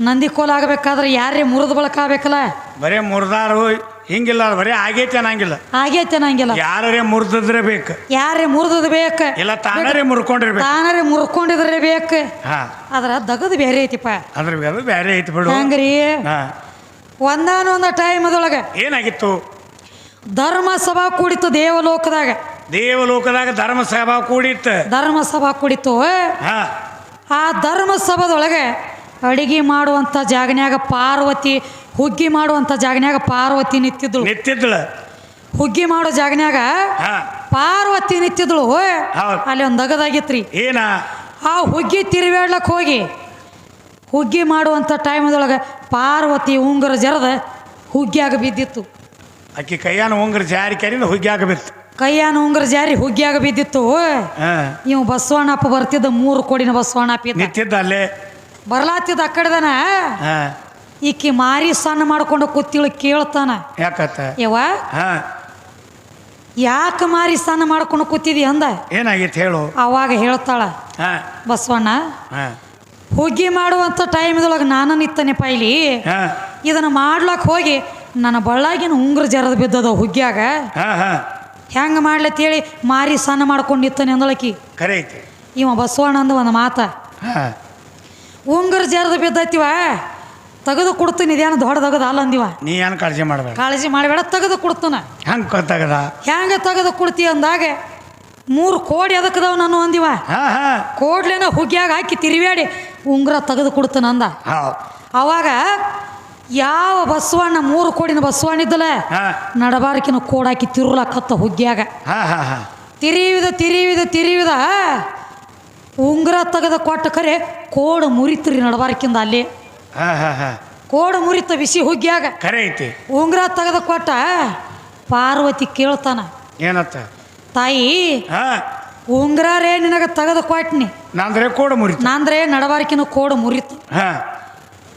ನಂದಿ ಕೋಲ ಆಗಬೇಕಾದ್ರೆ ಯಾರೇ ಮುರಿದ ಬಳಕ ಆಗ್ಬೇಕಲ್ಲ? ಬರೇ ಮುರಿದಾರು ಹಿಂಗಿಲ್ಲ ಬರೇ ಬರೀ ಆಗೈತೆ ಅನ್ನಂಗಿಲ್ಲ. ಆಗೈತೆ ನಂಗಿಲ್ಲ ಯಾರೇ ಮುರಿದ್ರೆ ಬೇಕು. ಯಾರೇ ಮುರಿದದ ಬೇಕು? ಇಲ್ಲ ತಾನರೇ ಮುರ್ಕೊಂಡಿರ್ಬೇಕು. ತಾನರೇ ಮುರ್ಕೊಂಡಿದ್ರೆ ಬೇಕು. ಹಾ. ಅದ್ರ ದಗದ್ ಬೇರೆ ಐತಿಪ್ಪ. ಅದ್ರ ಬೇರೆ ಬೇರೆ ಐತಿ ಬಿಡು. ಹಂಗ್ರಿ? ಒಂದಾನೊಂದ ಟೈಮ್ ಅದೊಳಗೆ ಏನಾಗಿತ್ತು? ಧರ್ಮ ಸಭಾ ಕೂಡಿತ್ತು ದೇವಲೋಕದಾಗ. ದೇವಲೋಕದಾಗ ಧರ್ಮ ಸಭಾ ಕೂಡಿತ್ತು. ಧರ್ಮ ಸಭಾ ಕೂಡಿತ್ತು. ಹಾ. ಆ ಧರ್ಮ ಸಭಾದೊಳಗೆ ಅಡಿಗೆ ಮಾಡುವಂಥ ಜಾಗನ್ಯಾಗ ಪಾರ್ವತಿ ಹುಗ್ಗಿ ಮಾಡುವಂಥ ಜಾಗನ್ಯಾಗ ಪಾರ್ವತಿ ನಿಂತಿದ್ಳು. ನಿಂತಿದ್ದಳ ಹುಗ್ಗಿ ಮಾಡೋ ಜಾಗನ್ಯಾಗ ಪಾರ್ವತಿ ನಿಂತಿದ್ಳು. ಹೌದ್. ಅಲ್ಲಿ ಒಂದು ಅಗದಾಗಿತ್ರಿ. ಏನ? ಆ ಹುಗ್ಗಿ ತಿರುಗಾಡ್ಲಕ್ಕೆ ಹೋಗಿ. ಹುಗ್ಗಿ ಮಾಡುವಂಥ ಟೈಮ್ದೊಳಗೆ ಪಾರ್ವತಿ ಉಂಗುರ ಜರದ ಹುಗ್ಗಿಯಾಗ ಬಿದ್ದಿತ್ತು. ಆಕಿ ಕೈಯಾನ ಉಂಗುರ ಜಾರಿ ಕರಿ ಹುಗ್ಗಿ ಬಿತ್ತು. ಕೈಯಾನ ಉಂಗುರ ಜಾರಿ ಹುಗ್ಗಿಯಾಗ ಬಿದ್ದಿತ್ತು. ಹಾ. ಇವ್ ಬಸವಣ್ಣಪ್ಪ ಬರ್ತಿದ್ದ ಮೂರು ಕೋಡಿನ ಬಸವಣ್ಣಪ್ಪ ನಿಂತಿದ್ದ ಅಲ್ಲೇ. ಬರ್ಲಾತಿದ್ದ ಅಕ್ಕಡ್ದನ ಈಕಿ ಮಾರಿ ಸಣ್ಣ ಮಾಡ್ಕೊಂಡು ಕೂತಿಳು ಕೇಳ್ತಾನ. ಯಾಕತ್ತ? ಯವ ಯಾಕೆ ಮಾರಿ ಸಣ್ಣ ಮಾಡ್ಕೊಂಡು ಕೂತಿದಿ ಅಂದ? ಏನಾಗಿತ್ತು ಹೇಳು. ಅವಾಗ ಹೇಳ್ತಾಳ ಬಸವಣ್ಣ ಹುಗ್ಗಿ ಮಾಡುವಂಥ ಟೈಮ್ದೊಳಗೆ ನಾನು ನಿತ್ತನೆ ಪೈಲಿ. ಇದನ್ನು ಮಾಡ್ಲಕ್ಕೆ ಹೋಗಿ ನನ್ನ ಬಳ್ಳಾಗಿನ ಉಂಗ್ರ ಜರದ ಬಿದ್ದದ ಹುಗ್ಗಿಯಾಗ. ಹೆಂಗೆ ಮಾಡ್ಲತ್ತೇಳಿ ಮಾರಿ ಸಣ್ಣ ಮಾಡ್ಕೊಂಡು ನಿತ್ತನೆ ಅಂದಳಕಿ. ಕರೆ ಇವ ಬಸವಣ್ಣ ಅಂದ ಒಂದು ಮಾತ. ಉಂಗುರ ಜರದ ಬಿದ್ದೈತಿವ. ತೆಗೆದು ಕೊಡ್ತೀನಿ ಇದೇನು ದೊಡ್ಡದಾಗದ ಅಲ್ಲ ಅಂದಿವ. ನೀ ಏನು ಕಾಳಜಿ ಮಾಡಬೇಡ. ಕಾಳಜಿ ಮಾಡಬೇಡ ತೆಗೆದು ಕೊಡ್ತಾನ. ಹೆಂಗೆ ಗೊತ್ತಾಗದ ಹೆಂಗೆ ತೆಗೆದು ಕೊಡ್ತಿ ಅಂದಾಗ ಮೂರು ಕೋಡಿ ಅದಕ್ಕದವ ನಾನು ಅಂದಿವ. ಹಾ ಹಾ. ಕೋಡ್ಲೇನ ಹುಗ್ಯಾಗ ಹಾಕಿ ತಿರುವ್ಯಾಡಿ ಉಂಗುರ ತೆಗೆದು ಕೊಡ್ತಾನ ಅಂದ. ಅವಾಗ ಯಾವ ಬಸವಣ್ಣ ಮೂರು ಕೋಡಿನ ಬಸವಣ್ಣ ಇದ್ದಲ್ಲ ನಡಬಾರಕಿನ ಕೋಡಾಕಿ ಹಾಕಿ ತಿರುಳಕತ್ತ ಹಾ ಹಾ ಹಾ. ತಿರಿವಿದ ತಿರಿವಿದ ತಿರಿವಿದ ಉಂಗುರ ತೆಗೆದ ಕೊಟ್ಟ ಕರೆ ಕೋಡು ಮುರಿತ್ರಿ ನಡಬಾರಕಿಂದ ಅಲ್ಲಿ. ಹಾ ಹಾ ಹಾ. ಕೋಡು ಮುರಿತ ಬಿಸಿ ಹುಗ್ಗಿಯಾಗ. ಕರೆ ಐತಿ. ಉಂಗುರ ತೆಗೆದ ಕೊಟ್ಟ ಪಾರ್ವತಿ ಕೇಳ್ತಾನ. ಏನತ್ತ? ತಾಯಿ ಹಾ. ಉಂಗುರ ರೇ ನಿನಗೆ ತೆಗೆದು ಕೊಟ್ನಿ. ನಾಂದ್ರೆ ಕೋಡ ಮುರಿತು. ನಾಂದ್ರೆ ನಡಬಾರಕಿನ ಕೋಡು ಮುರಿತು. ಹಾ.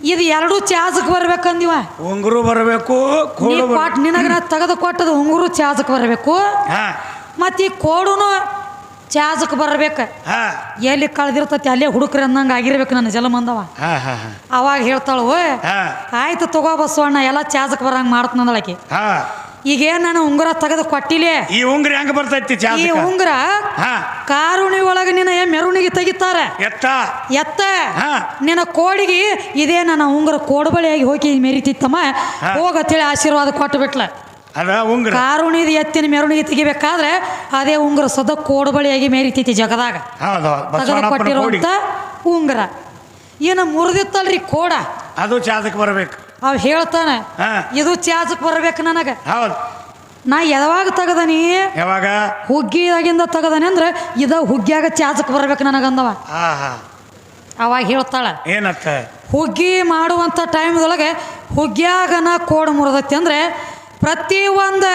ಇದು ಎರಡೂ ಚಾಜಕ್ಕೆ ಬರ್ಬೇಕಂದಿವ ಉಂಗುರು ಬರಬೇಕು ನೀ ಕೋಡು ಬರ್ ನಿನಗೆ ನಾ ತೆಗೆದು ಕೊಟ್ಟದ ಉಂಗುರು ಚಾಜಕ್ಕೆ ಬರಬೇಕು. ಹಾ. ಮತ್ತು ಈ ಕೋಡುನು ಚಾಜಕ್ಕೆ ಬರಬೇಕು. ಎಲ್ಲಿ ಕಳೆದಿರ್ತತಿ ಅಲ್ಲೇ ಹುಡುಕ್ರಿ ಅಂದಂಗೆ ಆಗಿರ್ಬೇಕು ನನ್ನ ಜಲಮಂದವ ಹಾ ಹಾ ಅವಾಗ ಹೇಳ್ತಾಳು ಆಯ್ತು ತಗೋ ಬಸವಣ್ಣ ಎಲ್ಲ ಚಾಜಕ್ಕೆ ಬರಂಗೆ ಮಾಡ್ತನಂದಳಕಿ ಈಗೇನು ನಾನು ಉಂಗುರ ತೆಗೆದು ಕೊಟ್ಟಿಲೆ? ಈ ಉಂಗುರ ಹೆಂಗ ಬರ್ತೈತಿ ಈ ಉಂಗುರ ಕಾರುಣಿ ಒಳಗ ನಿನ್ನ ಮೆರವಣಿಗೆ ತೆಗಿತಾರೆ. ಎತ್ತ? ಎತ್ತ? ನಿನ್ನ ಕೋಡಿಗೆ ಇದೇ ನನ್ನ ಉಂಗುರ ಕೋಡಬಳಿಯಾಗಿ ಹೋಗಿ ಮೆರಿತಿತ್ತಮ್ಮ. ಹೋಗತ್ತೇಳಿ ಆಶೀರ್ವಾದ ಕೊಟ್ಟು ಬಿಟ್ಲ. ಅದ ಉಂಗ್ರ. ಕಾರುಣಿದ ಎತ್ತಿನ ಮೆರವಣಿಗೆ ತೆಗಿಬೇಕಾದ್ರೆ ಅದೇ ಉಂಗುರ ಸದ ಕೋಡಬಳಿಯಾಗಿ ಮೇರಿತೈತಿ ಜಗದಾಗ. ಹೌದು ತೆಗೆದು ಬಸವಣ್ಣಪ್ಪನ ಕೋಡಿ. ಕೊಟ್ಟಿರುವಂತ ಉಂಗುರ. ಏನು ಮುರಿದಿತ್ತಲ್ರಿ ಕೋಡ. ಅದು ಚಾಜಕ್ ಬರಬೇಕು. ಅವ್ ಹೇಳ್ತಾನೆ ಹಾ. ಇದು ಚಾಜಕ್ ಬರ್ಬೇಕು ನನಗೆ. ಹೌದು. ನಾ ಯಾವಾಗ ತೆಗದನಿ? ಯಾವಾಗ? ಹುಗ್ಗಿದಾಗಿಂದ ತೆಗದನಿ ಅಂದ್ರೆ ಇದ ಹುಗ್ಗಿಯಾಗ ಚಾಜಕ್ ಬರ್ಬೇಕು ನನಗಂದವ. ಹಾ ಹಾ. ಅವಾಗ ಹೇಳ್ತಾಳ. ಏನತ್ತ? ಹುಗ್ಗಿ ಮಾಡುವಂಥ ಟೈಮ್ದೊಳಗೆ ಹುಗ್ಗಿಯಾಗ ನಾ ಕೋಡ್ ಮುರಿದೈತಿ ಅಂದ್ರೆ ಪ್ರತಿ ಒಂದು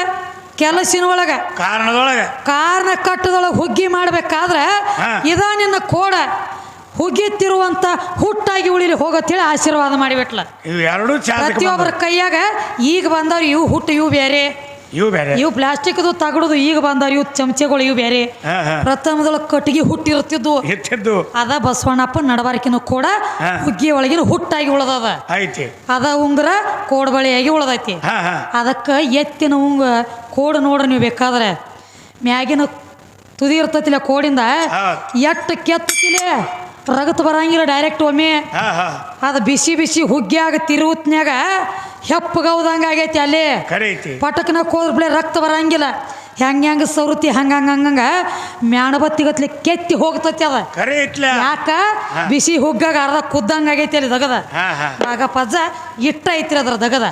ಕೆಲಸಿನ ಒಳಗೆ ಕಾರಣದೊಳಗೆ. ಕಾರಣ ಕಟ್ಟದೊಳಗೆ ಹುಗ್ಗಿ ಮಾಡಬೇಕಾದ್ರೆ. ಇದ ನಿನ್ನ ಕೋಡ ಹುಗ್ಗಿತ್ತಿರುವಂತ ಹುಟ್ಟಾಗಿ ಉಳಿಲಿ ಹೋಗತ್ತೇಳಿ ಆಶೀರ್ವಾದ ಮಾಡಿಬಿಟ್ಲ. ಇವು ಎರಡೂ ಪ್ರತಿಯೊಬ್ಬರ ಕೈಯಾಗ ಈಗ ಬಂದವ್ರು ಇವು ಹುಟ್ಟು ಇವು ಬೇರೆ. ಇವು ಬೇರೆ. ಇವು ಪ್ಲಾಸ್ಟಿಕ್ದು ತಗಡುದು ಈಗ ಬಂದ ಇವು ಚಮಚೆಗಳು ಇವು ಬೇರೆ. ಹಾ ಹಾ. ಪ್ರಥಮದೊಳಗೆ ಕಟ್ಟಿಗೆ ಹುಟ್ಟಿರ್ತಿದ್ವು ಎತ್ತಿದ್ದು ಅದ ಬಸವಣ್ಣಪ್ಪ ನಡವಾರಿಕೆನು ಕೂಡ ಹುಗ್ಗಿ ಒಳಗಿನ ಹುಟ್ಟಾಗಿ ಉಳದದ. ಐತಿ ಅದ ಉಂಗುರ ಕೋಡ್ಬಳಿಯಾಗಿ ಉಳದೈತಿ. ಹಾ ಹಾ. ಅದಕ್ಕೆ ಎತ್ತಿನ ಉಂಗ ಕೋಡು ನೋಡ್ರಿ ನೀವು ಬೇಕಾದ್ರೆ. ಮ್ಯಾಗಿನ ತುದಿ ಇರ್ತತಿಲ್ಲ ಕೋಡಿಂದ ಹೌದ್. ಎಟ್ಟು ಕೆತ್ತತಿಲೆ ರಗತ್ ಬರಂಗಿಲ್ಲ ಡೈರೆಕ್ಟ್ ಒಮ್ಮೆ. ಹಾ ಹಾ. ಅದು ಬಿಸಿ ಬಿಸಿ ಹುಗ್ಗಿಯಾಗ ತಿರುವತ್ನ್ಯಾಗ ಹೆಪ್ಪಗೌದಂಗೆ ಆಗೈತಿ ಅಲ್ಲಿ. ಖರೆ ಐತಿ ಪಟಕ್ನ ಕೋದ್ಬಿಳೆ ರಕ್ತ ಬರಂಗಿಲ್ಲ. ಹೆಂಗೆ ಹೆಂಗೆ ಸವೃತ್ತಿ ಹಂಗೆ ಹಂಗೆ ಹಂಗಂಗ ಮ್ಯಾಣಬತ್ತಿಗತ್ಲಿ ಕೆತ್ತಿ ಹೋಗ್ತತಿ ಅದ. ಯಾಕ? ಬಿಸಿ ಹುಗ್ಗಾಗ ಅರ್ಧ ಕುದ್ದಂಗೆ ಆಗೈತಿ ಅಲ್ಲಿ ದಗದ. ಆಗ ಪಜ್ಜ ಇಟ್ಟ ಐತ್ರಿ ಅದ್ರ ದಗದ.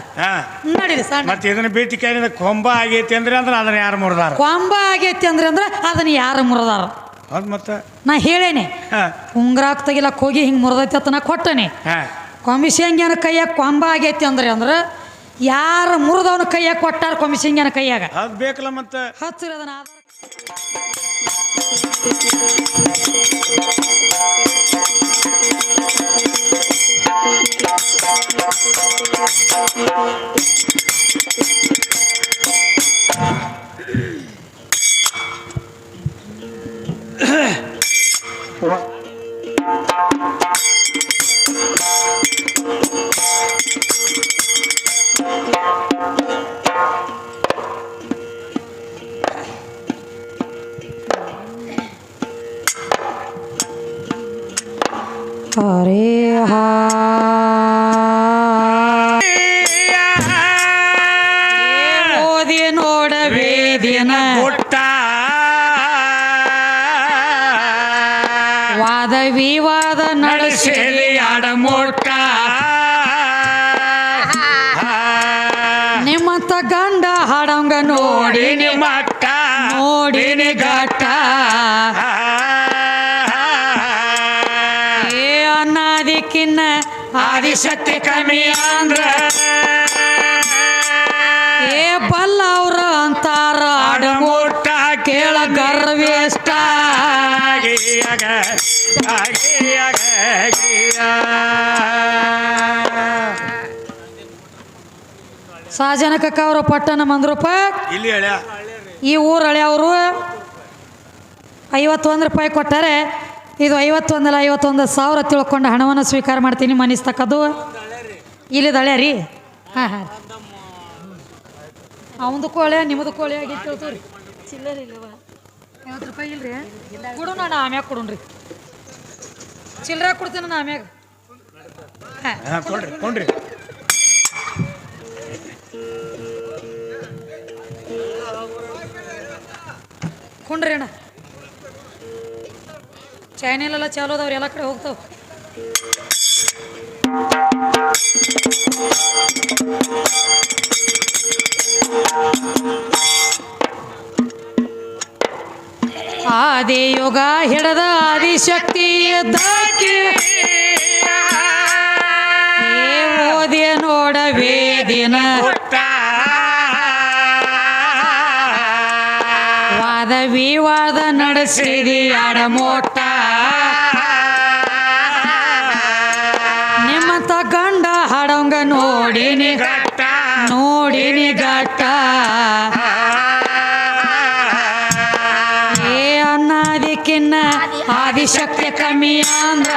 ನಡೀರಿ ಸಣ್ಣ. ಮತ್ತೆ ಇದನ್ನ ಭೇಟಿ ಕೇಳಿದ ಕೊಂಬ ಆಗೈತಿ ಅಂದ್ರೆ ಅಂದ್ರೆ ಅದನ್ನ ಯಾರು ಮುರಿದಾರ? ಕೊಂಬ ಆಗೈತಿ ಅಂದ್ರೆ ಅಂದ್ರೆ ಅದನ್ನ ಯಾರು ಮುರಿದಾರ? ಅದು ಮತ್ತೆ? ನಾ ಹೇಳೇನಿ. ಉಂಗ್ರಾಕ್ ತೆಗಿಲಕ್ ಹೋಗಿ ಹಿಂಗೆ ಮುರಿದೈತಿ ಅಂತ ನಾ ಕೊಟ್ಟನಿ. ಕೊಂಬಿಸಂಗ್ಯನ ಕೈಯಾಗ ಕೊಂಬ ಆಗೈತಿ ಅಂದ್ರೆ ಅಂದ್ರೆ ಯಾರು ಮುರಿದವನ ಕೈಯಾಗ ಕೊಟ್ಟಾರ ಕೊಂಬಿಸಂಗ್ಯನ ಕೈಯಾಗ? ಅದು ಬೇಕಲ್ಲ ಮತ್ತೆ? ಹಚ್ಚಿರ ಅದನ್ನ ಆಧಾರ ಹಾಡಂಗ ಮಕ್ಕ ನೋಡಿ ನೋಡಿನಿ ಗಟ್ಟ ಏ ಅನ್ನದಿಕ್ಕಿನ್ನ ಆದಿಶಕ್ತಿ ಕಮ್ಮಿ ಅಂದ್ರ. ಏ ಬಲ್ಲ ಅವ್ರ ಅಂತಾರ ಆಡ ಕೇಳ ಗರ್ವೇಷ್ಟ ಆಗಿಯಾಗ ಆಗಿಯಾಗ ಆಗಿಯ. ಸಾಜನಕಕ್ಕ ಅವರ ಪಟ್ಟಣ ಮಂದ್ರೂಪ ಇಲ್ಲಿ ಈ ಊರು ಹಳೆಯವರು ಐವತ್ತೊಂದು ರೂಪಾಯಿ ಕೊಟ್ಟಾರೆ ಇದು ಐವತ್ತೊಂದಲ್ಲ ಐವತ್ತೊಂದು ಸಾವಿರ ತಿಳ್ಕೊಂಡು ಹಣವನ್ನು ಸ್ವೀಕಾರ ಮಾಡ್ತೀನಿ ಮನಿಸ್ತಕ್ಕದು ಇಲ್ಲಿ ಹಳೆ ರೀ. ಹಾಂ ಹಾಂ. ಅವಂದು ಕೋಳೆ ನಿಮ್ಮದು ಕೋಳೆ ಆಗಿ ತಿಳ್ತೀವಿ ಚಿಲ್ಲರ್ ಇಲ್ಲವ ಐವತ್ತು ರೂಪಾಯಿ ಇಲ್ರಿ. ಕೊಡು ನಾನು ಆಮ್ಯಾಗ ಕೊಡೋಣ್ರಿ ಚಿಲ್ಲರೆ ಕೊಡ್ತೀನಿ ನಾನು ಆಮ್ಯಾಗ. ಹಾಂ ಹಾ, ಕೊಡ್ರಿ ಕೊಡ್ರಿ. ಕೊಂಡ್ರಿ ಅಣ್ಣ. ಚಾನೆಲ್ ಎಲ್ಲ ಚಾಲು ಅದಾವ್ರಿ, ಎಲ್ಲ ಕಡೆ ಹೋಗ್ತಾವ. ಆದಿ ಯುಗ ಹಿಡದ ಆದಿಶಕ್ತಿ ಎದ್ದಾಕಿ ಓದಿ ನೋಡ ವೇದಿನ ವಿವಾದ ನಡೆಸಿದಿ ಅಡಮೋಟ ನಿಮ್ಮ ತಗಂಡ ಹಡಂಗ ನೋಡಿನಿ ನೋಡಿನಿ ಘಟ್ಟ ಏ ಅನ್ನಾದಿಕ್ಕಿನ್ನ ಆದಿಶಕ್ತಿ ಕಮ್ಮಿ ಅಂದ್ರ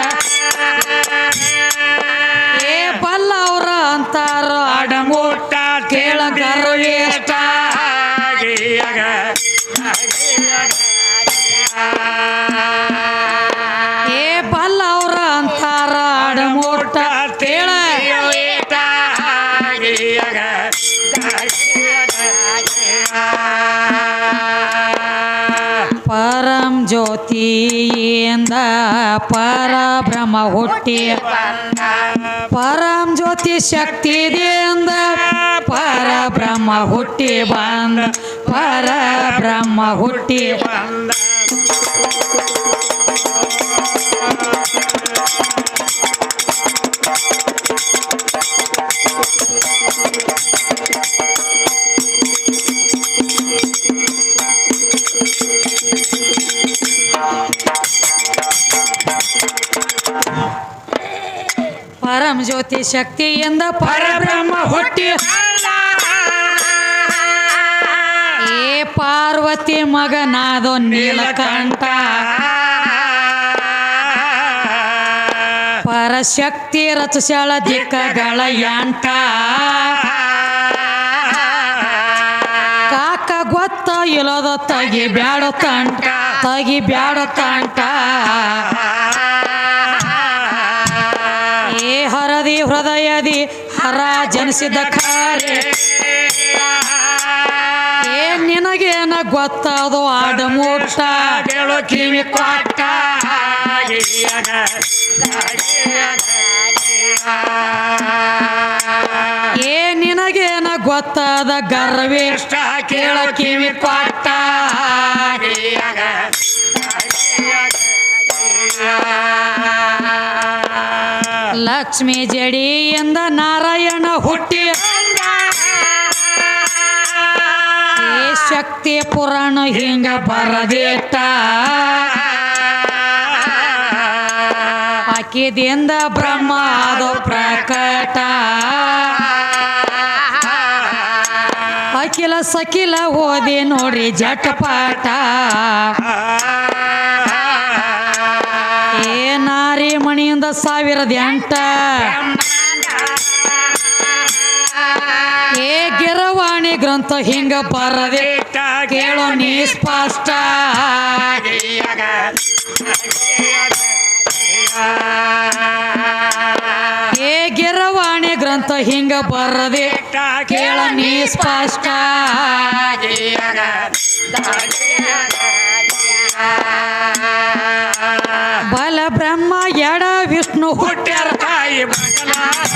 ಪರಂ ಜ್ಯೋತಿಯಿಂದ ಪರಬ್ರಹ್ಮ ಹುಟ್ಟಿ. ಪರಂ ಜ್ಯೋತಿ ಶಕ್ತಿದಿಂದ ಪರಬ್ರಹ್ಮ ಹುಟ್ಟಿ ಬಂದ. ಪರಬ್ರಹ್ಮ ಹುಟ್ಟಿ ಪರಂ ಜ್ಯೋತಿ ಶಕ್ತಿಯಿಂದ ಪರಬ್ರಹ್ಮ ಹುಟ್ಟಿ ಏ ಪಾರ್ವತಿ ಮಗನಾದೋ ನೀಲಕಂಠ. ಪರಶಕ್ತಿ ರಚಿಸ್ಯಾಳ ದಿಕ್ಕಗಳ ಯಾಂಟ ಕಾಕ ಗೊತ್ತ ಇಲ್ಲದ ತಗಿ ಬ್ಯಾಡ ತಂಟ ತಗಿ ಬ್ಯಾಡ ತಂಟ. ಹರದಿ ಹೃದಯದಿ, ಹರ ಜನಿಸಿದ ಖಾರೆ. ನಿನಗೇನ ಗೊತ್ತದು ಕೇಳೋ ಕಿವಿ ಕೊಟ್ಟ ಏ, ನಿನಗೇನ ಗೊತ್ತದ ಗರ್ವೇಷ್ಟ ಕೇಳೋ, ಕಿವಿ ಕೊಟ್ಟ ಲಕ್ಷ್ಮಿ ಎಂದ ನಾರಾಯಣ ಹುಟ್ಟಿ. ಶಕ್ತಿ ಪುರಾಣ ಹಿಂಗ ಬರದೇಟ ಆಕಿದಿಂದ ಬ್ರಹ್ಮ ಅದು ಪ್ರಕಟ. ಅಖಿಲ ಸಕಿಲ ಓದಿ ನೋಡ್ರಿ ಜಟಪಾಟ ಮಣಿಯಿಂದ ಸಾವಿರದ ಎಂಟ. ಏ ಗಿರವಾಣಿ ಗ್ರಂಥ ಹಿಂಗ ಬರದೆ ಕೇಳೋ ನೀ ಸ್ಪಷ್ಟ ಏ ಗಿರವಾಣಿ ಗ್ರಂಥ ಹಿಂಗ ಬರದೆ ಕೇಳ ನೀ ಸ್ಪಷ್ಟ ಇಬ್ರು ಹುಟ್ಟ್ಯಾರ ತಾಯಿ ಬಗಲಾಗ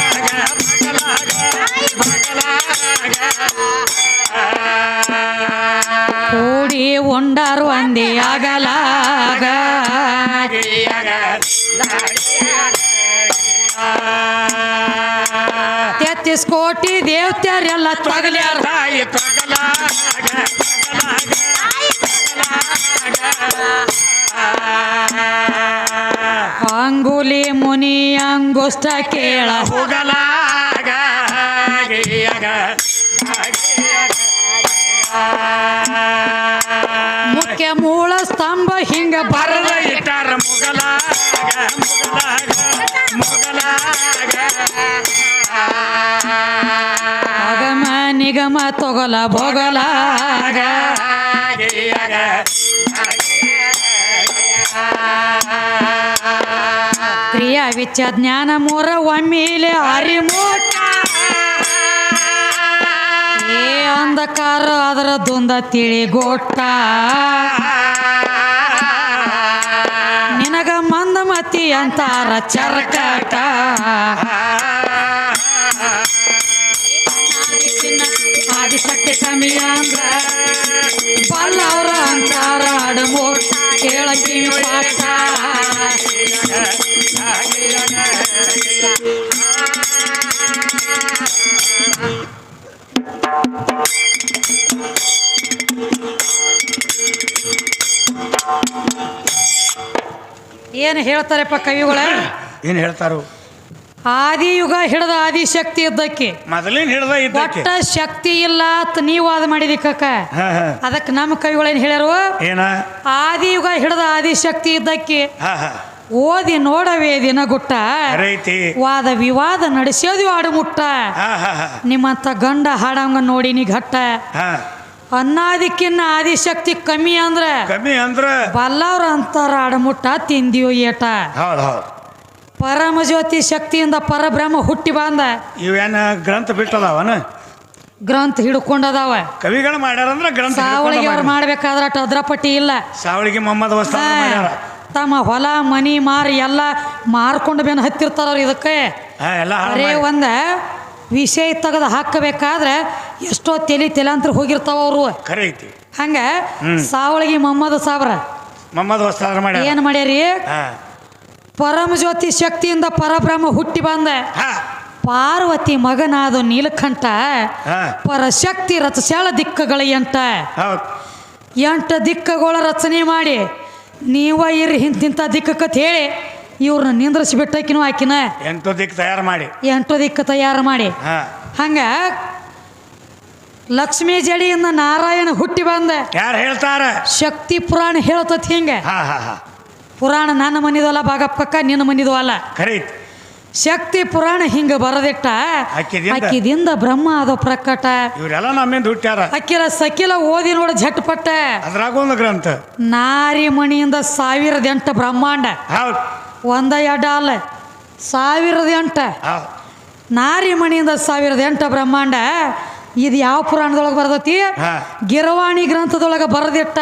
ಕೂಡಿ ಉಂಡಾರು ಅಂದಿ ಆಗಲಾಗ. ತೆತ್ತಿಸ್ ಕೋಟಿ ದೇವತ್ಯಾರೆಲ್ಲ ತೊಗಲ್ಯಾರ. ತಾಯಿ ತೊಗಲಾಗ. ಅಂಗುಲಿ ಮುನಿ ಅಂಗುಷ್ಟ ಕೇಳ ಹೋಗಲಾಗ ಮುಖ್ಯ ಮೂಲ ಸ್ತಂಭ ಹಿಂಗ ಬರದ ಬರದ ಇಟ್ಟಾರ ಮುಗಲಾಗ ಮುಗಲಾಗ ಮುಗಲಾಗ. ಅಗಮ ನಿಗಮ ತೊಗಲ ಭೋಗಲಾಗ. ಕ್ರಿಯಾ ವಿಚ್ಚ ಜ್ಞಾನ ಮೂರ ಒಮ್ಮಿಲೆ ಅರಿಮೂಟ. ಏ ಅಂಧಕಾರ ಅದರ ದುಂದ ತಿಳಿಗೋಟ ನಿನಗ ಮಂದಮತಿ ಅಂತಾರ ಚರ್ಕಟ. ಆದಿಶಕ್ತಿ ಸಮಯ ಅಂದ್ರ ಹೇಳ್ತಾರಪ್ಪ ಕವಿಗಳ. ಏನು ಹೇಳ್ತಾರು? ಆದಿಯುಗ ಹಿಡಿದ ಆದಿಶಕ್ತಿ ಇದ್ದಕ್ಕೆ. ಮೊದಲಿನ ಹಿಡಿದ ಇದ್ದಕ್ಕೆ. ಒಟ್ಟ ಶಕ್ತಿ ಇಲ್ಲ ಅಂತ ನೀವು ವಾದ ಮಾಡಿದಿ ಕಕ್ಕ. ಅದಕ್ಕೆ ನಮ್ಮ ಕವಿಗಳೇನು ಹೇಳ್ಯಾರು? ಏನ? ಆದಿಯುಗ ಹಿಡಿದ ಆದಿಶಕ್ತಿ ಇದ್ದಕ್ಕೆ. ಓದಿ ನೋಡವೇ ದಿನಗುಟ್ಟ. ರೈತಿ ವಾದ ವಿವಾದ ನಡೆಸೋದು ಆಡು ಮುಟ್ಟ ನಿಮ್ಮಂತ ಗಂಡ ಹಾಡಂಗ ನೋಡಿ ನೀ ಘಟ್ಟ ಅನ್ನಾದಿಕ್ಕಿನ್ನ ಆದಿಶಕ್ತಿ ಕಮ್ಮಿ ಅಂದ್ರೆ? ಕಮ್ಮಿ ಅಂದ್ರೆ? ಬಲ್ಲವ್ರ ಅಂತಾರ ಅಡಮುಟ್ಟ ತಿಂದಿಯೋ ಏಟ? ಹೌದು ಹೌದು. ಪರಮ ಜ್ಯೋತಿ ಶಕ್ತಿಯಿಂದ ಪರಬ್ರಹ್ಮ ಹುಟ್ಟಿ ಬಂದ? ಇವೇನ ಗ್ರಂಥ ಬಿಟ್ಟದವನ? ಗ್ರಂಥ ಹಿಡ್ಕೊಂಡದವ? ಕವಿಗಳು ಮಾಡ್ಯಾರಂದ್ರ ಗ್ರಂಥ ಸಾವಳಿಗೆ ಅವ್ರು ಮಾಡ್ಯಾರ. ಮಾಡ್ಬೇಕಾದ್ರ ಅದ್ರಪಟ್ಟಿ ಇಲ್ಲ. ಸಾವಳಿಗೆ ಮೊಹಮ್ಮದ್ ವಸ್ತಾದ ಮಾಡ್ಯಾರ. ತಮ್ಮ ಹೊಲ ಮನಿ ಮಾರಿ ಎಲ್ಲ ಮಾರ್ಕೊಂಡು ಬೆನ್ ಹತ್ತಿರ್ತಾರ ಅವ್ರು ಇದಕ್ಕೆ? ಎಲ್ಲ ಬರೇ ಒಂದ ವಿಷಯ ತೆಗೆದು ಹಾಕಬೇಕಾದ್ರೆ ಎಷ್ಟೋ ತಲೆ ತಲೆಂತ್ರ ಹೋಗಿರ್ತಾವ ಅವರು. ಐತಿ ಹಂಗ ಹ್ಮ್. ಸಾವಳಿಗೆ ಮೊಹಮ್ಮದ್ ಸಾಬ್ರ ಮೊಹಮ್ಮದ್ ಏನ್ ಮಾಡ್ಯಾರಿ? ಪರಮ ಜ್ಯೋತಿ ಶಕ್ತಿಯಿಂದ ಪರಬ್ರಹ್ಮ ಹುಟ್ಟಿ ಬಂದ. ಪಾರ್ವತಿ ಮಗನಾದ ನೀಲಕಂಠ ಪರಶಕ್ತಿ ರಚಸ್ಯಾಳ ದಿಕ್ಕಗಳ ಎಂಟ. ಎಂಟ ದಿಕ್ಕಗಳ ರಚನೆ ಮಾಡಿ ನೀವ ಇರ್ರಿ ಇಂತಿಂಥ ದಿಕ್ಕಕ್ಕೆ ಹೇಳಿ ಇವ್ರನ್ನ ನಿಂದ್ರಿಸಿ ಬಿಟ್ಟಾಕಿನೂ ಆಕಿನ. ಎಂಟು ದಿಕ್ಕ ತಯಾರು ಮಾಡಿ. ಎಂಟು ದಿಕ್ಕ ತಯಾರು ಮಾಡಿ. ಹಾ. ಹಂಗ ಲಕ್ಷ್ಮೀ ಜಡಿಯಿಂದ ನಾರಾಯಣ ಹುಟ್ಟಿ ಬಂದ. ಯಾರು ಹೇಳ್ತಾರ? ಶಕ್ತಿ ಪುರಾಣ ಹೇಳ್ತತ್ ಹಿಂಗ. ಹಾ ಹಾ ಹಾ. ಪುರಾಣ ನನ್ನ ಮನಿದಲ್ಲ ಭಾಗಪ್ಪಕ್ಕ ನಿನ್ನ ಮನಿದು ಅಲ್ಲ. ಖರೆ ಶಕ್ತಿ ಪುರಾಣ ಹಿಂಗ ಬರದಿಟ್ಟ? ಅಕ್ಕಿದಿಂದ? ಬ್ರಹ್ಮ ಅದು ಪ್ರಕಟ. ಇವರೆಲ್ಲ ನಮ್ಮಿಂದ ಹುಟ್ಟ್ಯಾರ. ಅಕ್ಕಿರ ಸಕಿಲ ಓದಿ ನೋಡ ಝಟ್ ಪಟ್ಟ ಒಂದು ಗ್ರಂಥ. ನಾರಿ ಮಣಿಯಿಂದ ಸಾವಿರದ ಎಂಟು ಬ್ರಹ್ಮಾಂಡ. ಹೌದು. ಒಂದ ಎಡ ಅಲ್ಲ ಸಾವಿರದ ಎಂಟ. ನಾರಿ ಮಣಿಯಿಂದ ಸಾವಿರದ ಎಂಟ ಬ್ರಹ್ಮಾಂಡ. ಇದು ಯಾವ ಪುರಾಣದೊಳಗೆ ಬರ್ತೈತಿ ಗಿರವಾಣಿ ಗ್ರಂಥದೊಳಗೆ ಬರೆದಿಟ್ಟ.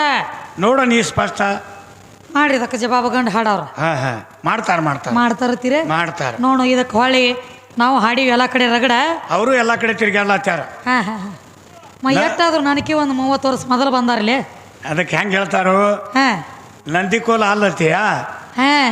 ನೋಡ ನೀ ಸ್ಪಷ್ಟ. ಮಾಡ್ರಿ ಇದಕ್ಕೆ ಜವಾಬ ಗಂಡು ಹಾಡವ್ರ ಮಾಡ್ತಾರ ಹಾ. ಮಾಡ್ತಾರ ಮಾಡ್ತಾರ. ಮಾಡ್ತಾರತ್ತೀರಿ ಮಾಡ್ತಾರ. ನೋಡು ಇದಕ್ಕೆ ಹೊಳಿ ನಾವು ಹಾಡಿವಿ ಎಲ್ಲ ಕಡೆ ರಗಡ. ಅವರು ಎಲ್ಲ ಕಡೆ ತಿರ್ಗಾಡ್ಲಾತ್ಯಾರ ಹಾಂ ಹಾಂ ಹಾಂ. ಮ ಎಷ್ಟಾದ್ರು ನನಗೆ ಒಂದು ಮೂವತ್ತು ವರ್ಷ ಮೊದಲು ಬಂದಾರಲ್ಲಿ ಅದಕ್ಕೆ ಹೆಂಗೆ ಹೇಳ್ತಾರೋ? ಹಾಂ. ನಂದಿಕೋಲ ಅಲ್ಲತ್ತೀಯ?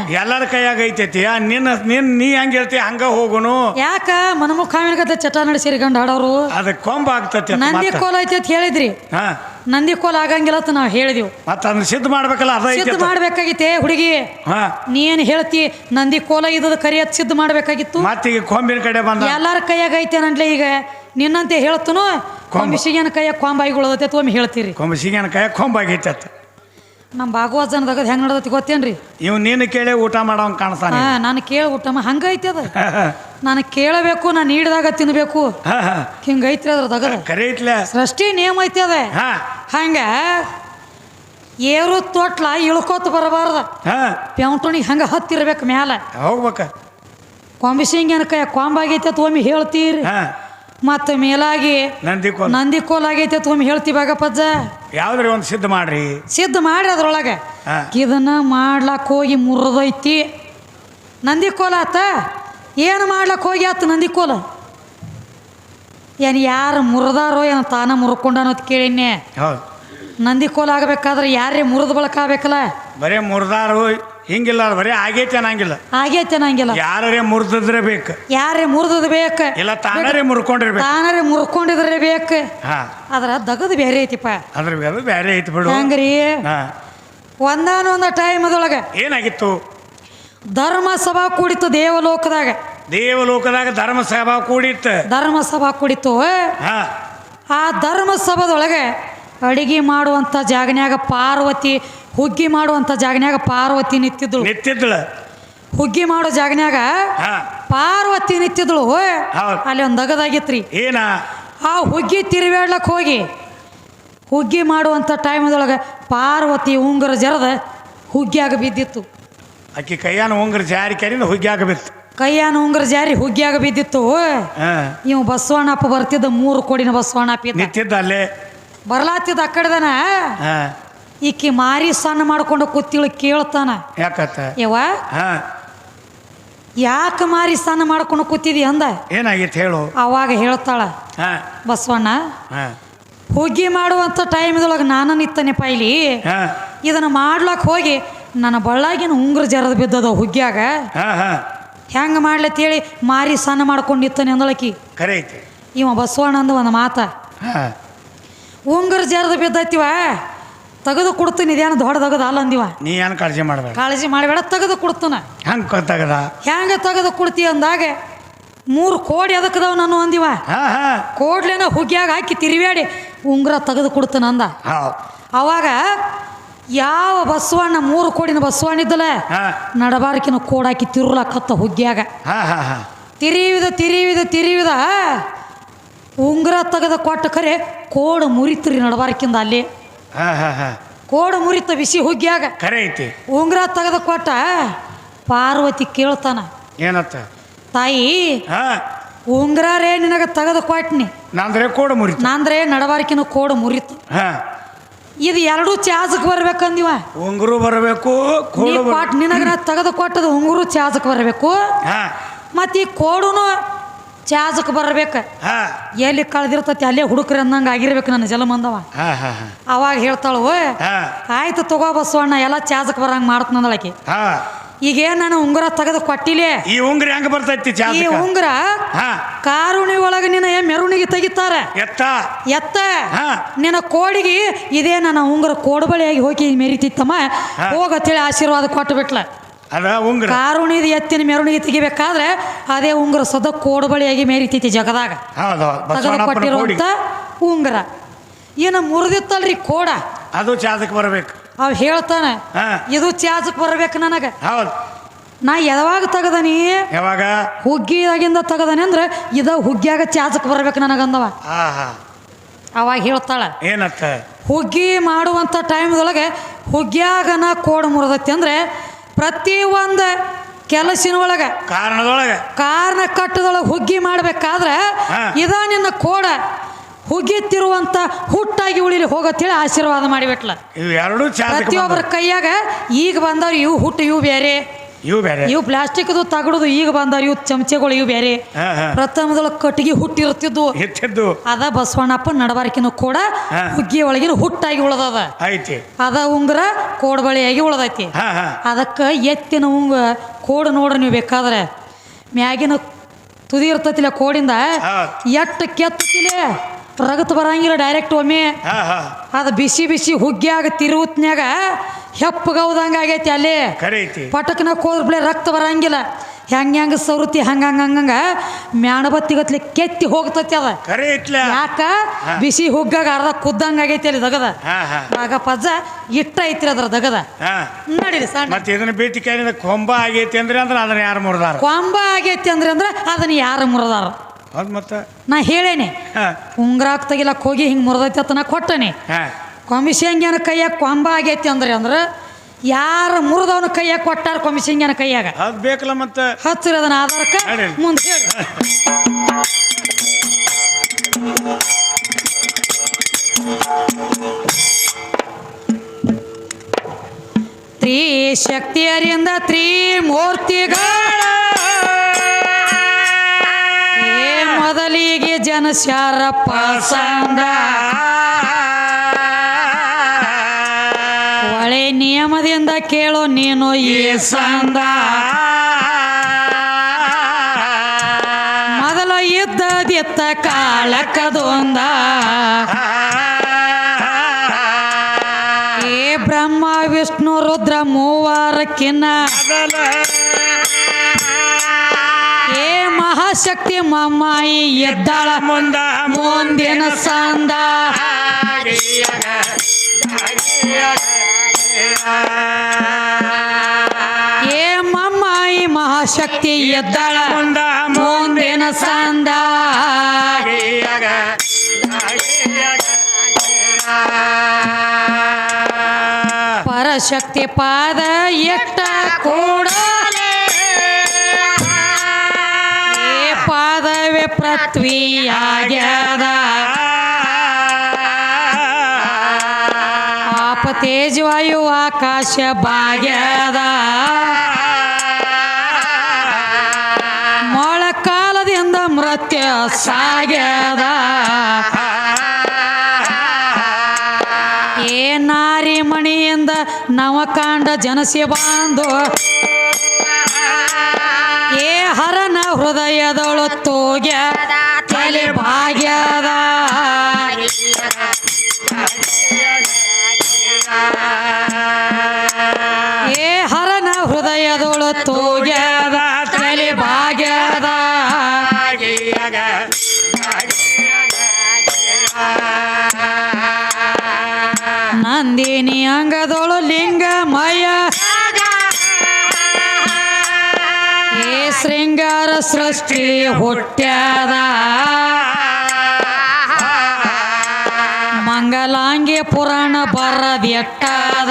ಎಲ್ಲರ ಕೈಯಾಗ ಐತೈತಿ. ನಿನ್ನ ನಿನ್ ನೀ ಹೆಂಗೆ ಹೇಳ್ತಿ ಹಂಗ ಹೋಗುನು. ಯಾಕ? ಮನಮುಖಾವಿನ ಕತೆ ಚಟ ನಡೆಸಿರಿ ಗಂಡು ಹಾಡೋರು. ಅದಕ್ಕೆ ಕೊಂಬ ಆಗ್ತತಿ ನಂದಿ. ಕೋಲ ಐತಿ ಅಂತ ಹೇಳಿದ್ರಿ. ಹಾ. ನಂದಿ ಕೋಲ ಆಗಂಗಿಲ್ಲ ಅಂತ ನಾವು ಹೇಳಿದೆವು. ಮತ್ತೆ ಅದನ್ನ ಸಿದ್ಧ ಮಾಡ್ಬೇಕಲ್ಲ ಅದ ಐತಿ ಸಿದ್ಧ ಮಾಡ್ಬೇಕಾಗಿತ್ತೆ ಹುಡುಗಿ? ಹಾ. ನೀ ಏನು ಹೇಳ್ತಿ ನಂದಿ ಕೋಲ ಇದ್ದದ ಕರಿ ಸಿದ್ಧ ಮಾಡ್ಬೇಕಾಗಿತ್ತು. ಮತ್ತೀಗ ಕೊಂಬಿನ ಕಡೆ ಬಂದ. ಎಲ್ಲಾರ ಕೈಯಾಗ ಐತೆ ನಂಡ್ಲೆ ಈಗ. ನಿನ್ನಂತೆ ಹೇಳ್ತನು ಕೊಂಬಿಸಿಗೇನ ಕೈಯಾಗ ಉಳದತ್ತೆ ಒಮ್ಮೆ ಹೇಳ್ತೀರಿ. ಕೊಂಬ ಸಿಗನ ಕೈಯಾಗ ಕೊಂಬಾಗಿ ಆಗೈತೆ ನಮ್ಮ ಭಾಗವತನದಾಗ ಹೆಂಗ್ ನಡ್ದತಿ ಗೊತ್ತೇನ್ರಿ? ಇವ್ ನೀನು ಕೇಳಿ ಊಟ ಮಾಡೋಂಗೆ ಕಾಣಿಸ್ತಾನೆ. ಹಾ ನಾನು ಕೇಳಿ ಊಟ ಮಾ- ಹಂಗೈತಿ ಅದ. ನಾನು ಕೇಳಬೇಕು ನಾನು ನೀಡಿದಾಗ ತಿನ್ಬೇಕು. ಹಿಂಗೈತ್ರಿ ಅದ್ರದಾಗ ಕರೆ ಐತ್ಲೆ ಸೃಷ್ಟಿ ನೇಮ್ ಐತಿ ಅದ. ಹಾ. ಹಂಗ ಏರು ತೊಟ್ಲ ಇಳ್ಕೋತ ಬರಬಾರ್ದ. ಹಾ. ಹಂಗ ಹತ್ತಿರ್ಬೇಕು ಮ್ಯಾಲ. ಹೋಗ್ಬೇಕ. ಕೊಂಬಿಸಿಂಗನ ಕೈ ಕೊಂಬಾಗೈತೆ ಅಂತ ಒಮ್ಮೆ ಹೇಳ್ತೀರಿ. ಹಾ. ಮತ್ತೆ ಮೇಲಾಗಿ ನಂದಿಕೋಲ್. ನಂದಿಕೋಲ್ ಆಗೈತೆ ತುಂಬ ಹೇಳ್ತೀವಿ ಹೇಳ್ತಿ ಬಾಗಪ್ಪಜ್ಜ ಯಾವ್ದ್ರಿ ಒಂದು ಸಿದ್ಧ ಮಾಡ್ರಿ? ಸಿದ್ಧ ಮಾಡಿ ಅದ್ರೊಳಗೆ. ಇದನ್ನ ಮಾಡ್ಲಾಕ್ ಹೋಗಿ ಮುರಿದೈತಿ. ನಂದಿ ಕೋಲ ಆತ? ಏನು ಮಾಡ್ಲಕ್ಕೆ ಹೋಗಿ ಆತ ನಂದಿ ಕೋಲ ಏನು ಯಾರು ಮುರಿದಾರೋ ಏನು ತಾನ ಮುರ್ಕೊಂಡಾನೋ ಅಂತ ಕೇಳಿನ್ನೆ ಹೌದು. ನಂದಿ ಕೋಲ ಆಗಬೇಕಾದ್ರೆ ಯಾರೇ ಮುರಿದ ಬಳಕ ಆಗ್ಬೇಕಲ್ಲ? ಬರೀ ಮುರಿದಾರು ಹಿಂಗಿಲ್ಲ ಅದು ಬರೀ ಆಗೈತೆ ಅನ್ನಂಗಿಲ್ಲ ಆಗೈತೆ ನಂಗಿಲ್ಲ ಯಾರೇ ಮುರಿದ್ರೆ ಬೇಕು. ಯಾರೇ ಮುರಿದ್ ಬೇಕು. ಇಲ್ಲ ತಾನರೇ ಮುರ್ಕೊಂಡಿರ್ಬೇಕು ತಾನರೇ ಮುರ್ಕೊಂಡಿದ್ರೆ ಬೇಕು. ಹಾ. ಅದ್ರ ದಗದು ಬೇರೆ ಐತಿಪ್ಪ. ಅದ್ರ ಅದು ಬೇರೆ ಐತಿ ಬಿಡು. ಹಂಗ್ರಿ? ಹಾ. ಒಂದಾನೊಂದು ಟೈಮದೊಳಗೆ ಏನಾಗಿತ್ತು? ಧರ್ಮ ಸಭಾ ಕೂಡಿತ್ತು ದೇವಲೋಕದಾಗ. ದೇವಲೋಕದಾಗ ಧರ್ಮ ಸಭಾ ಕೂಡಿತ್ತು. ಧರ್ಮ ಸಭಾ ಕೂಡಿತ್ತು. ಹಾ. ಆ ಧರ್ಮ ಸಭಾದೊಳಗೆ ಅಡಿಗೆ ಮಾಡುವಂಥ ಜಾಗನ್ಯಾಗ ಪಾರ್ವತಿ ಹುಗ್ಗಿ ಮಾಡುವಂಥ ಜಾಗನ್ಯಾಗ ಪಾರ್ವತಿ ನಿಂತಿದ್ದಳು ನಿಂತಿದ್ದಳ ಹುಗ್ಗಿ ಮಾಡೋ ಜಾಗನ್ಯಾಗ ಹಾ. ಪಾರ್ವತಿ ನಿಂತಿದ್ದಳು. ಅಲ್ಲಿ ಒಂದು ಅಗದಾಗಿತ್ರಿ ಏನ? ಆ ಹುಗ್ಗಿ ತಿರುಗಾಡ್ಲಕ್ಕೆ ಹೋಗಿ ಹುಗ್ಗಿ ಮಾಡುವಂಥ ಟೈಮ್ದೊಳಗೆ ಪಾರ್ವತಿ ಉಂಗುರ ಜರದ ಹುಗ್ಗಿಯಾಗ ಬಿದ್ದಿತ್ತು. ಆಕಿ ಕೈಯಾನ ಉಂಗುರ ಜಾರಿ ಕರಿ ಹುಗ್ಗಿ ಆಗಬೇಕು ಕೈಯಾನ ಉಂಗುರ ಜಾರಿ ಹುಗ್ಗಿಯಾಗ ಬಿದ್ದಿತ್ತು. ಇವು ಬಸವಣ್ಣಪ್ಪ ಬರ್ತಿದ್ದ ಮೂರು ಕೋಡಿನ ಬಸವಣ್ಣಪ್ಪ ಇದ್ದ. ನಿಂತಿದ್ದ ಅಲ್ಲೇ. ಬರ್ಲಾತಿದ್ದ ಆ ಕಡೆದನ? ಹಾ. ಈಕಿ ಮಾರಿ ಸಣ್ಣ ಮಾಡ್ಕೊಂಡು ಕೂತಿಳು ಕೇಳ್ತಾನ. ಯಾಕತ್ತ? ಯವ್ವ ಹಾ. ಯಾಕೆ ಮಾರಿ ಸಣ್ಣ ಮಾಡ್ಕೊಂಡು ಕೂತಿದಿ ಅಂದ? ಏನಾಗಿತ್ತು ಹೇಳು. ಅವಾಗ ಹೇಳ್ತಾಳ ಹಾ. ಬಸವಣ್ಣ ಹಾ. ಹುಗ್ಗಿ ಮಾಡುವಂಥ ಟೈಮ್ದೊಳಗೆ ನಾನು ನಿತ್ತನೆ ಪೈಲಿ. ಹಾ. ಇದನ್ನು ಮಾಡ್ಲಕ್ಕೆ ಹೋಗಿ ನನ್ನ ಬಳ್ಳಾಗಿನ ಉಂಗ್ರ ಜರದ ಬಿದ್ದದ ಹುಗ್ಗ್ಯಾಗ. ಹಾ ಹಾ. ಹೆಂಗೆ ಮಾಡ್ಲತ್ತೇಳಿ ಮಾರಿ ಸಣ್ಣ ಮಾಡ್ಕೊಂಡು ನಿತ್ತನೆ ಅಂದಳಕಿ. ಐತಿ ಇವ ಬಸವಣ್ಣ ಅಂದ ಒಂದು ಮಾತ. ಹಾ. ಉಂಗುರ ಜರದ ಬಿದ್ದೈತಿವ? ತೆಗೆದು ಕೊಡ್ತೀನಿ ಇದೇನು ದೊಡ್ಡದಾಗದ ಅಲ್ಲ ಅಂದಿವ. ನೀ ಏನು ಕಾಳಜಿ ಮಾಡಬೇಡ. ಕಾಳಜಿ ಮಾಡಬೇಡ ತೆಗೆದು ಕೊಡ್ತಾನ. ಹಂಗೆ ತೆಗದ? ಹೆಂಗೆ ತೆಗೆದು ಕೊಡ್ತಿ ಅಂದಾಗ ಮೂರು ಕೋಡಿ ಅದಕ್ಕದವ ನಾನು ಅಂದಿವ. ಕೋಡ್ಲೇನ ಹುಗ್ಗಿಯಾಗ ಹಾಕಿ ತಿರುವ್ಯಾಡಿ ಉಂಗುರ ತೆಗೆದು ಕೊಡ್ತಾನ ಅಂದ. ಅವಾಗ ಯಾವ ಬಸವಣ್ಣ ಮೂರು ಕೋಡಿನ ಬಸವಣ್ಣ ಇದ್ದಲ್ಲ ನಡಬಾರಿಕಿನ ನಡಬಾರಕಿನ ಹಾಕಿ ತಿರುಲಾಕತ್ತ ಹುಗ್ಗ್ಯಾಗ ತಿರಿವಿದ ತಿರಿವಿದ ತಿರಿವಿದ ಉಂಗುರ ತೆಗೆದ ಕೊಟ್ಟ ಕರೆ ಕೋಡು ಮುರಿತ್ರಿ ನಡಬಾರಕಿಂದ ಅಲ್ಲಿ. ಹಾ ಹಾ ಹಾ. ಕೋಡು ಮುರಿತ ಬಿಸಿ ಹುಗ್ಗ್ಯಾಗ ಕರೆ ಐತಿ. ಉಂಗ್ರ ತೆಗೆದು ಕೊಟ್ಟ ಪಾರ್ವತಿ ಕೇಳ್ತಾನ. ಏನತ್ತ? ತಾಯಿ ಹಾ. ಉಂಗುರ ರೇ ನಿನಗೆ ತೆಗೆದು ಕೊಟ್ನಿ. ನಾಂದ್ರೆ ಕೋಡ ಮುರಿತ. ನಾಂದ್ರೆ ನಡವಾರಿಕಿನ ಕೋಡು ಮುರಿತು. ಹಾ. ಇದು ಎರಡೂ ಚಾಜಕ್ಕೆ ಬರ್ಬೇಕಂದಿವ. ಉಂಗುರು ಬರಬೇಕು ನೀ ಕೋಡು ಬರ ಕೊಟ್ಟು ನಿನಗೆ ನಾ ತೆಗೆದು ಕೊಟ್ಟದ ಉಂಗುರು ಚಾಜಕ್ಕೆ ಬರಬೇಕು. ಹಾ. ಮತ್ತು ಈ ಕೋಡುನು ಚಾಜಕ್ಕೆ ಬರಬೇಕು. ಎಲ್ಲಿ ಕಳೆದಿರ್ತತಿ ಅಲ್ಲೇ ಹುಡುಕ್ರಿ ಅಂದಂಗೆ ಆಗಿರ್ಬೇಕು ನನ್ನ ಜಲ ಮಂದವ ಅವಾಗ ಹೇಳ್ತಾಳು ಆಯ್ತು ತಗೋ ಬಸವಣ್ಣ ಎಲ್ಲ ಚಾಜಕ್ಕೆ ಬರಂಗೆ ಮಾಡ್ತನಂದಳಕಿ ಹಾ. ಈಗೇನು ನಾನು ಉಂಗುರ ತೆಗೆದು ಕೊಟ್ಟಿಲೆ? ಈ ಉಂಗುರ ಹೆಂಗ ಬರ್ತೈತಿ ಈ ಉಂಗುರ ಕಾರುಣಿ ಒಳಗೆ ನಿನ್ನ ಮೆರವಣಿಗೆ ತೆಗಿತಾರೆ. ಎತ್ತ? ಎತ್ತ? ನಿನ್ನ ಕೋಡಿಗೆ ಇದೇ ನನ್ನ ಉಂಗುರ ಕೋಡಬಳಿಯಾಗಿ ಹೋಗಿ ಮೆರಿತಿತ್ತಮ್ಮ. ಹೋಗತ್ತೇಳಿ ಆಶೀರ್ವಾದ ಕೊಟ್ಟು ಬಿಟ್ಲ. ಅದ ಉಂಗ್ರ. ಕಾರುಣಿದ ಎತ್ತಿನ ಮೆರವಣಿಗೆ ತೆಗಿಬೇಕಾದ್ರೆ ಅದೇ ಉಂಗುರ ಸದ ಕೋಡಬಳಿಯಾಗಿ ಮೇರಿತೈತಿ ಜಗದಾಗ. ಕೊಟ್ಟಿರುವಂತ ಉಂಗುರ. ಏನು ಮುರಿದಿತ್ತಲ್ರಿ ಕೋಡ. ಅದು ಚಾದಕ್ಕೆ ಬರಬೇಕು. ಅವ್ ಹೇಳ್ತಾನೆ ಇದು ಚಾಜಕ್ ಬರ್ಬೇಕು ನನಗೆ. ಹೌದು. ನಾ ಯಾವಾಗ ತಗದನಿ? ಯಾವಾಗ? ಹುಗ್ಗಿಯಾಗಿಂದ ತೆಗದನಿ ಅಂದ್ರೆ ಇದ ಹುಗ್ಗಿಯಾಗ ಚಾಜಕ್ ಬರ್ಬೇಕು ನನಗಂದವ. ಅವಾಗ ಹೇಳ್ತಾಳ ಏನತ್ತ? ಹುಗ್ಗಿ ಮಾಡುವಂಥ ಟೈಮ್ದೊಳಗೆ ಹುಗ್ಗಿಯಾಗನ ನಾ ಕೋಡ್ ಮುರಿದೈತಿ ಅಂದ್ರೆ ಪ್ರತಿ ಒಂದು ಕೆಲಸಿನ ಒಳಗೆ ಕಾರಣದೊಳಗೆ. ಕಾರಣ ಕಟ್ಟದೊಳಗೆ ಹುಗ್ಗಿ ಮಾಡಬೇಕಾದ್ರೆ. ಇದ ನಿನ್ನ ಕೋಡ ಹುಗ್ಗಿತ್ತಿರುವಂತ ಹುಟ್ಟಾಗಿ ಉಳಿಲಿ ಹೋಗತ್ತೇಳಿ ಆಶೀರ್ವಾದ ಮಾಡಿಬಿಟ್ಲ. ಪ್ರತಿಯೊಬ್ಬರ ಕೈಯಾಗ ಈಗ ಬಂದವ್ರು ಇವು ಹುಟ್ಟು ಇವು ಬೇರೆ. ಇವು ಬೇರೆ. ಇವು ಪ್ಲಾಸ್ಟಿಕ್ದು ತಗಡುದು ಈಗ ಬಂದ ಇವು ಚಮಚೆಗಳು ಇವು ಬೇರೆ. ಹಾ ಹಾ. ಪ್ರಥಮದೊಳಗೆ ಕಟ್ಟಿಗೆ ಹುಟ್ಟಿರ್ತಿದ್ವು. ಎತ್ತಿದ್ದು ಅದ ಬಸವಣ್ಣಪ್ಪ ನಡವಾರಿಕೆನು ಕೂಡ ಹುಗ್ಗಿ ಒಳಗಿನ ಹುಟ್ಟಾಗಿ ಉಳದದ. ಐತಿ ಅದ ಉಂಗುರ ಕೋಡ್ಬಳಿಯಾಗಿ ಉಳದೈತಿ. ಹಾ ಹಾ. ಅದಕ್ಕೆ ಎತ್ತಿನ ಉಂಗ ಕೋಡು ನೋಡ್ರಿ ನೀವು ಬೇಕಾದ್ರೆ. ಮ್ಯಾಗಿನ ತುದಿ ಇರ್ತತಿಲ್ಲ ಕೋಡಿಂದ ಹೌದು. ಎಟ್ಟು ಕೆತ್ತತಿಲೆ? ರಗತ್ ಬರಂಗಿಲ್ಲ ಡೈರೆಕ್ಟ್ ಒಮ್ಮೆ. ಹಾ ಹಾ. ಅದು ಬಿಸಿ ಬಿಸಿ ಹುಗ್ಗಿಯಾಗ ತಿರುವತ್ನ್ಯಾಗ ಹೆಪ್ಪಗೌದಂಗ ಆಗೈತಿ ಅಲ್ಲಿ. ಖರೆ ಐತಿ. ಪಟಕ್ನ ಕೋದ್ಬಿಳೆ ರಕ್ತ ಬರಂಗಿಲ್ಲ. ಹೆಂಗೆ ಹೆಂಗೆ ಸವೃತಿ ಹಂಗ ಹಂಗ ಮ್ಯಾಣಬತ್ತಿಗತ್ಲಿ ಕೆತ್ತಿ ಹೋಗ್ತತಿ ಅದ. ಯಾಕ? ಬಿಸಿ ಹುಗ್ಗಾಗ ಅರ್ಧ ಕುದ್ದಂಗ ಆಗೈತಿ ಅಲ್ಲಿ ದಗದ. ಹಾ ಹಾ. ಆಗ ಪಜ್ಜ ಇಟ್ಟ ಐತ್ರಿ ಅದ್ರ ದಗದ. ಹಾ. ನಡೀರಿ ಸಣ್ಣ. ಮತ್ತೆ ಇದನ್ನ ಕೇಳಿದ ಕೊಂಬ ಆಗೈತಿ ಅಂದ್ರೆ ಅಂದ್ರೆ ಅದನ್ನ ಯಾರು ಮುರಿದಾರ? ಕೊಂಬ ಆಗೈತಿ ಅಂದ್ರೆ ಅಂದ್ರೆ ಅದನ್ನ ಯಾರು ಮುರಿದಾರ? ಹೌದು ಮತ್ತೆ? ನಾ ಹೇಳೇನಿ. ಹಾ. ಉಂಗ್ರಾಕ್ ತೆಗಿಲಕ್ ಹೋಗಿ ಹಿಂಗೆ ಮುರಿದೈತಿ ಅಂತ ನಾ ಕೊಟ್ಟನೆ. ಹಾ. ಕೈಯಾಗ ಕೊಂಬ ಆಗೈತಿ ಅಂದ್ರೆ ಅಂದ್ರೆ ಯಾರು ಮುರಿದವನ ಕೈಯಾಗ ಕೊಟ್ಟಾರ ಕೊಂಬಿಸಿಂಗ್ಯನ ಕೈಯಾಗ? ಅದು ಬೇಕಲ್ಲ ಮತ್ತೆ? ಹತ್ತಿರ ಅದನ್ನ ಆಧಾರಕ್ಕೆ. ಮುಂದೆ ಹೇಳಿ. ತ್ರಿಶಕ್ತಿಯರಿಂದ ತ್ರಿಮೂರ್ತಿಗಳ ಮೊದಲಿಗೆ ಜನಸ್ಯಾರ ಪಸಂದ ಒಳೆ ನಿಯಮದಿಂದ ಕೇಳೋ ನೀನು ಈ ಸಂದ. ಮೊದಲು ಇದ್ದದಿತ್ತ ಕಾಳಕದೊಂದ ಏ ಬ್ರಹ್ಮ, ವಿಷ್ಣು, ರುದ್ರ, ಮೂವರಕ್ಕಿನ್ನ. ಮಹಾಶಕ್ತಿ ಮಮ್ಮಾಯಿ ಎದ್ದಾಳ. ಮುಂದ ಮುಂದಿನ ಸಂದ. ಏ ಮಮ್ಮಾಯಿ ಮಹಾಶಕ್ತಿ ಎದ್ದಾಳ. ಮುಂದ ಮುಂದಿನ ಸಂದ. ಪರಶಕ್ತಿ ಪಾದ ಎಟ್ಟ ಕೂಡ ಪೃಥ್ವಿಯಾಗ್ಯದ. ಪಾಪ ತೇಜವಾಯು ಆಕಾಶ ಭಾಗ್ಯದ ಮೊಳಕಾಲದಿಂದ ಮೃತ್ಯ ಸಾಗ್ಯದ. ಏ ನಾರಿ ಮಣಿಯಿಂದ ನವಕಾಂಡ ಜನಸಿ ಹೃದಯದೊಳು ತೋಗ್ಯ ತಲೆ ಭಾಗ್ಯದ ಏ ಹರನ ಹೃದಯದೊಳು ತೋಗ್ಯದ ತಲೆ ಭಾಗ್ಯದ ನಂದಿನಿ ಅಂಗದೊಳು ಲಿಂಗಮಯ ಏ ಸೃಷ್ಟಿ ಹುಟ್ಟ್ಯಾದ. ಮಂಗಲಾಂಗಿ ಪುರಾಣ ಬರದೆಟ್ಟಾದ.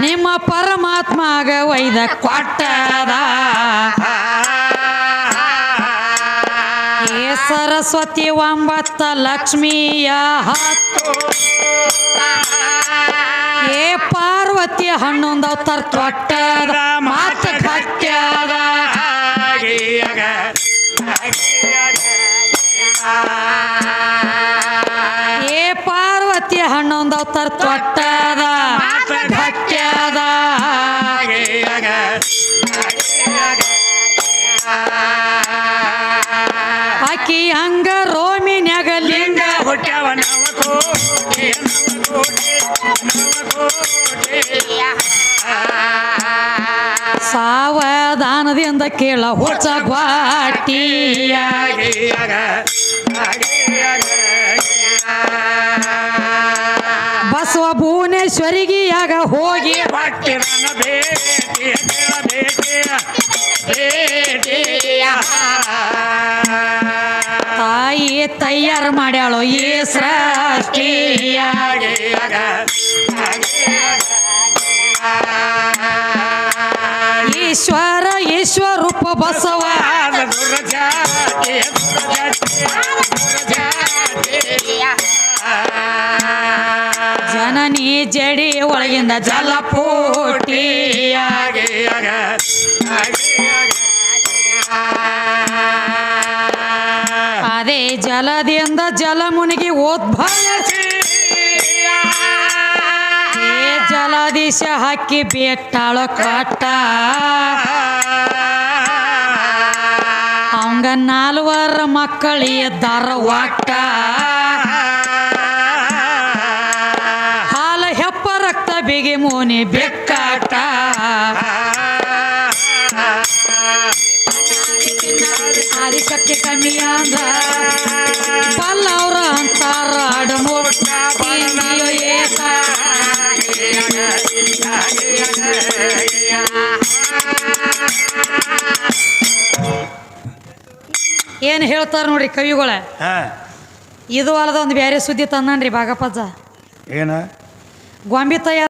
ನಿಮ್ಮ ಪರಮಾತ್ಮಗ ವೈದ ಕೊಟ್ಟದ. ಸರಸ್ವತಿ ಒಂಬತ್ತ ಲಕ್ಷ್ಮಿಯ ಹತ್ತು. ಏ ಪಾರ್ವತಿ ಹನ್ನೊಂದು ಅವತಾರ ತೊಟ್ಟದ ಮಾತ ಕಟ್ಟ್ಯದ ಏ ಪಾರ್ವತಿ ಹನ್ನೊಂದು ಅವತಾರ ತೊಟ್ಟದ ಮಾತ ಕಟ್ಟ್ಯದ ಆಕಿ ಹಂಗ ರೋಮಿನ್ಯಾಗ ಲಿಂಗ ನವಕೋಟಿ. ಸಾವಧಾನದಿಂದ ಕೇಳ ಹೊಸ ಗ್ವಾಟಿಯ. ಬಸವ ಭುವನೇಶ್ವರಿಗಿಯಾಗ ಹೋಗಿ. ಪಟ್ಟಿರನ ತಯಾರು ಮಾಡ್ಯಾಳು ಈ ಸೃಷ್ಟಿಯ ಈಶ್ವರ ಈಶ್ವರೂಪ ಬಸವ ಜನನಿ ಜಡಿ ಒಳಗಿಂದ ಜಲಪೋಟಿಯ ಅದೇ ಜಲದಿಂದ ಜಲ ಮುನಿಗಿ ಉದ್ಭವಿಸಿ ಜಲದಿಶ ಹಾಕಿ ಬೇಟಾಳ ಕಟ್ಟ. ಅವಂಗ ನಾಲ್ವರ ಮಕ್ಕಳಿದ್ದಾರ ಒಟ್ಟ ಹಾಲ ಹೆಪ್ಪ ರಕ್ತ ಬಿಗಿ ಮೋನಿ ಬೆಕ್ಕಾಟ ಆದಿಶಕ್ತಿ ಕಮ್ಮಿ ಅಂದ ಬಲ್ಲವ್ರ ಅಂತಾರ ಅಡಮೋಟ ಏಕ. ಏನು ಹೇಳ್ತಾರ ನೋಡ್ರಿ ಕವಿಗಳ? ಇದು ಅಲ್ಲದ ಒಂದು ಬೇರೆ ಸುದ್ದಿ ತಂದನ್ರಿ ಭಾಗಪ್ಪಜ್ಜ ಏನು? ಗೊಂಬಿ ತಯಾರ